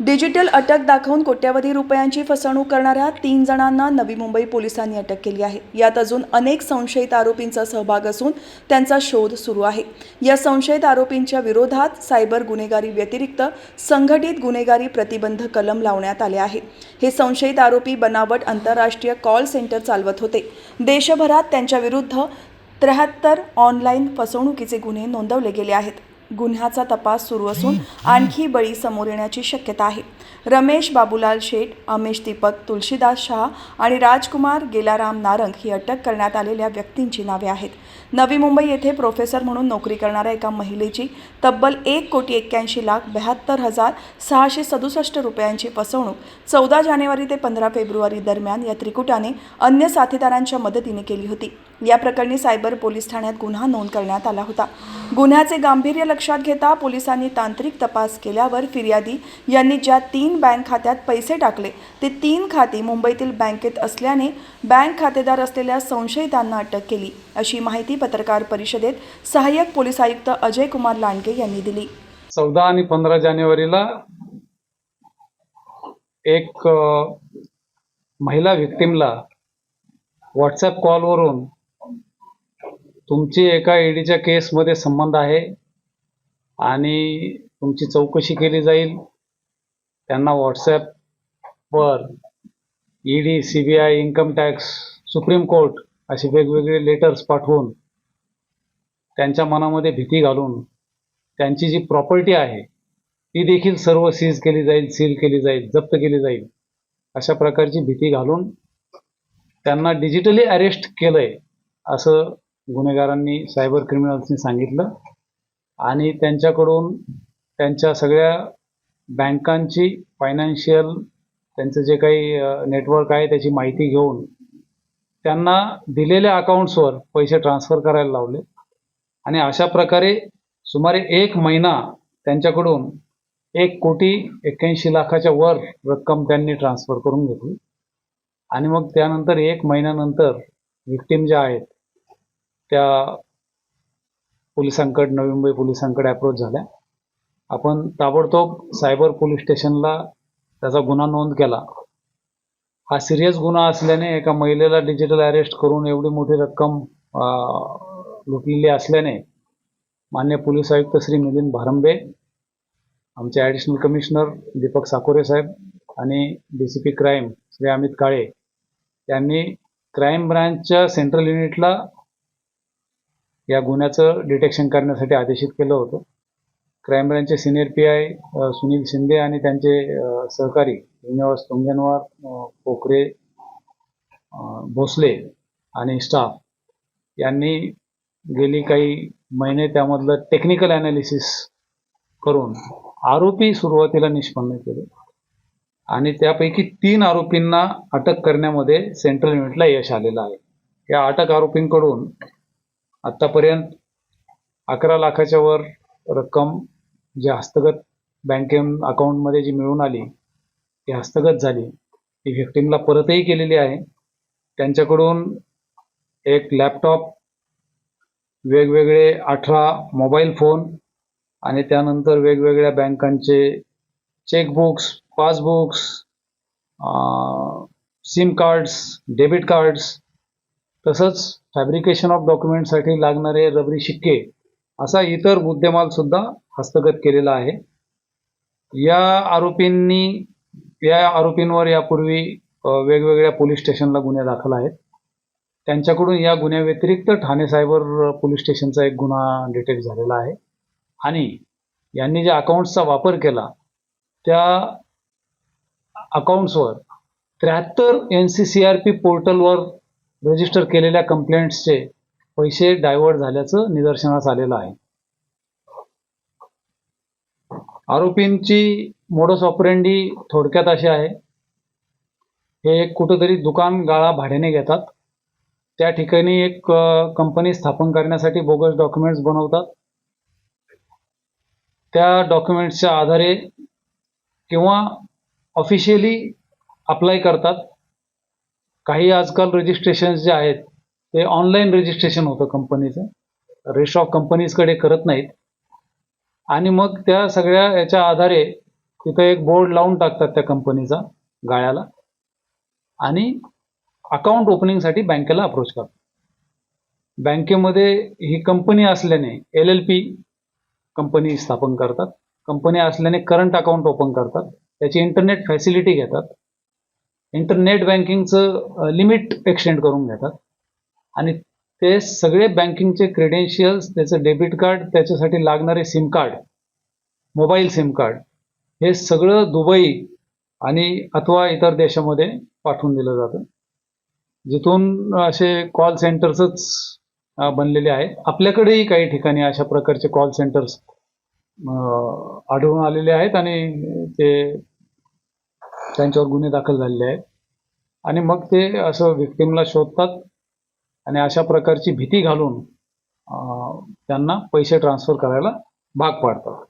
Digital अटक दाखवून कोट्यवधी रुपयांची फसवणूक करणाऱ्या तीन जणांना नवी मुंबई पोलिसांनी अटक केली आहे. यात अजून अनेक संशयित आरोपींचा सहभाग असून त्यांचा शोध सुरू आहे. या संशयित आरोपींच्या विरोधात सायबर गुन्हेगारी व्यतिरिक्त संघटित गुन्हेगारी प्रतिबंध कलम लावण्यात आले आहे. हे संशयित आरोपी बनावट आंतरराष्ट्रीय कॉल सेंटर चालवत होते. देशभरात त्यांच्या विरुद्ध त्र्याहत्तर ऑनलाईन फसवणुकीचे गुन्हे नोंदवले गेले आहेत. गुन्ह्याचा तपास सुरू असून आणखी बळी समोर येण्याची शक्यता आहे. रमेश बाबूलाल शेठ अमेश दीपक तुलसीदास शहा आणि राजकुमार गेलाराम नारंग ही अटक करण्यात आलेल्या व्यक्तींची नावे आहेत. नवी मुंबई येथे प्रोफेसर म्हणून नोकरी करणाऱ्या एका महिलेची तब्बल एक कोटी एक्क्याऐंशी लाख बहात्तर हजार सहाशे सदुसष्ट रुपयांची फसवणूक चौदा जानेवारी ते पंधरा फेब्रुवारी दरम्यान या त्रिकुटाने अन्य साथीदारांच्या मदतीने केली होती. या प्रकरणी सायबर पोलीस ठाण्यात गुन्हा नोंद करण्यात आला होता. गुन्ह्याचे गांभीर्य लक्षात घेता पोलिसांनी तांत्रिक तपास केल्यावर फिर्यादी यांनी ज्या तीन बँक खात्यात पैसे टाकले ते तीन खाती मुंबईतील बँकेत असल्याने बँक खातेदार असलेल्या संशयितांना अटक केली अशी माहिती पत्रकार परिषदेत सहाय्यक पोलीस आयुक्त अजय कुमार लांडगे यांनी दिली. चौदा आणि पंधरा जानेवारीला एक महिला व्हिक्टीमला व्हॉट्सअप कॉलवरून तुमची एका ईडीच्या केसमध्ये संबंध आहे आणि तुमची चौकशी केली जाईल. त्यांना व्हॉट्सॲपवर ED C B I income tax supreme court असे वेगवेगळे लेटर्स पाठवून त्यांच्या मनामध्ये भीती घालून त्यांची जी प्रॉपर्टी आहे ती देखील सर्व सीज केली जाईल सील केली जाईल जप्त केली जाईल अशा प्रकारची भीती घालून त्यांना डिजिटली अरेस्ट केलं आहे असं गुन्हेगारांनी सायबर क्रिमिनल्सनी सांगितलं. आणि त्यांच्याकडून त्यांच्या सगळ्या बँकांची फायनान्शियल त्यांचं जे काही नेटवर्क आहे त्याची माहिती घेऊन त्यांना दिलेल्या अकाउंट्सवर पैसे ट्रान्सफर करायला लावले. आणि अशा प्रकारे सुमारे एक महिना त्यांच्याकडून एक कोटी एक्क्याऐंशी लाखाच्या वर रक्कम त्यांनी ट्रान्सफर करून घेतली. आणि मग त्यानंतर एक महिन्यानंतर विक्टीम ज्या आहेत त्या पोलिसांकडे नवी मुंबई पोलिसांकडे अप्रोच झाल्या. आपण ताबडतोब सायबर पोलीस स्टेशनला त्याचा गुन्हा नोंद केला. हा सिरियस गुन्हा असल्याने एका महिलेला डिजिटल अरेस्ट करून एवढी मोठी रक्कम लुटलेली असल्याने मान्य पोलीस आयुक्त श्री मिलिंद भारंबे आमचे ॲडिशनल कमिशनर दीपक साकोरे साहेब आणि D C P crime Shri Amit Kale यांनी क्राईम ब्रांचच्या सेंट्रल युनिटला या गुन्ह्याचं डिटेक्शन करण्यासाठी आदेशित केलं होतं. Crime ब्रँचचे senior P I Sunil Shinde आणि त्यांचे सहकारी श्रीनिवास तुंगनवार पोखरे भोसले आणि स्टाफ यांनी गेली काही महिने त्यामधलं टेक्निकल ॲनालिसिस करून आरोपी सुरुवातीला निष्पन्न केले आणि त्यापैकी तीन आरोपींना अटक करण्यामध्ये सेंट्रल युनिटला यश आलेलं आहे. या अटक आरोपींकडून आत्तापर्यंत अकरा लाखाच्या वर रक्कम जी हस्तगत बँके अकाउंटमध्ये जी मिळून आली ती हस्तगत झाली. ती व्हिक्टिमला परतही केलेली आहे. त्यांच्याकडून एक लॅपटॉप वेगवेगळे अठरा मोबाईल फोन आणि त्यानंतर वेगवेगळ्या बँकांचे chequebooks passbooks SIM cards debit cards तसंच फॅब्रिकेशन ऑफ डॉक्युमेंटसाठी लागणारे रबरी शिक्के असा इतर मुद्देमाल सुद्धा हस्तगत केलेला आहे. या आरोपींनी या आरोपींवर यापूर्वी वेगवेगळ्या पोलीस स्टेशनला गुन्हे दाखल आहेत. त्यांच्याकडून या गुन्ह्याव्यतिरिक्त ठाणे सायबर पोलीस स्टेशनचा एक गुन्हा डिटेक्ट झालेला आहे. आणि यांनी ज्या अकाउंट्सचा वापर केला त्या अकाउंट्सवर त्र्याहत्तर N C C R P पोर्टलवर रजिस्टर केलेल्या कंप्लेंट्सचे पैसे डायव्हर्ट झाल्याचं निदर्शनास आलेलं आहे. आरोपींची मोडस ऑपरेंडी थोडक्यात अशी आहे. हे एक कुठंतरी दुकान गाळा भाड्याने घेतात. त्या ठिकाणी एक कंपनी स्थापन करण्यासाठी बोगस डॉक्युमेंट्स बनवतात. त्या डॉक्युमेंट्सच्या आधारे किंवा ऑफिशियली अप्लाय करतात. काही आजकाल रजिस्ट्रेशन जे आहेत ते ऑनलाईन रजिस्ट्रेशन होतं कंपनीचं रेस्ट ऑफ कंपनीजकडे करत नाहीत. आणि मग त्या सगळ्या याच्या आधारे तिथं एक बोर्ड लावून टाकतात त्या कंपनीचा गाळ्याला. आणि अकाउंट ओपनिंगसाठी बँकेला अप्रोच करतात. बँकेमध्ये ही कंपनी असल्याने एल एल पी कंपनी स्थापन करतात. कंपनी असल्याने करंट अकाउंट ओपन करतात. त्याची इंटरनेट फॅसिलिटी घेतात. इंटरनेट बँकिंगचं लिमिट एक्सटेंड करून घेतात. आणि ते सगळे बँकिंगचे क्रेडेन्शियल्स त्याचं डेबिट कार्ड त्याच्यासाठी लागणारे sim card mobile sim card हे सगळं दुबई आणि अथवा इतर देशामध्ये पाठवून दिलं जातं. जिथून असे कॉल सेंटर्सच बनलेले आहेत. आपल्याकडेही काही ठिकाणी अशा प्रकारचे कॉल सेंटर्स आढळून आलेले आहेत आणि ते त्यांच्यावर गुन्हे दाखल झालेले आहेत. आणि मग ते असं विक्टीमला शोधतात आणि अशा प्रकारची भीती घालून त्यांना पैसे ट्रान्सफर करायला भाग पाडतात.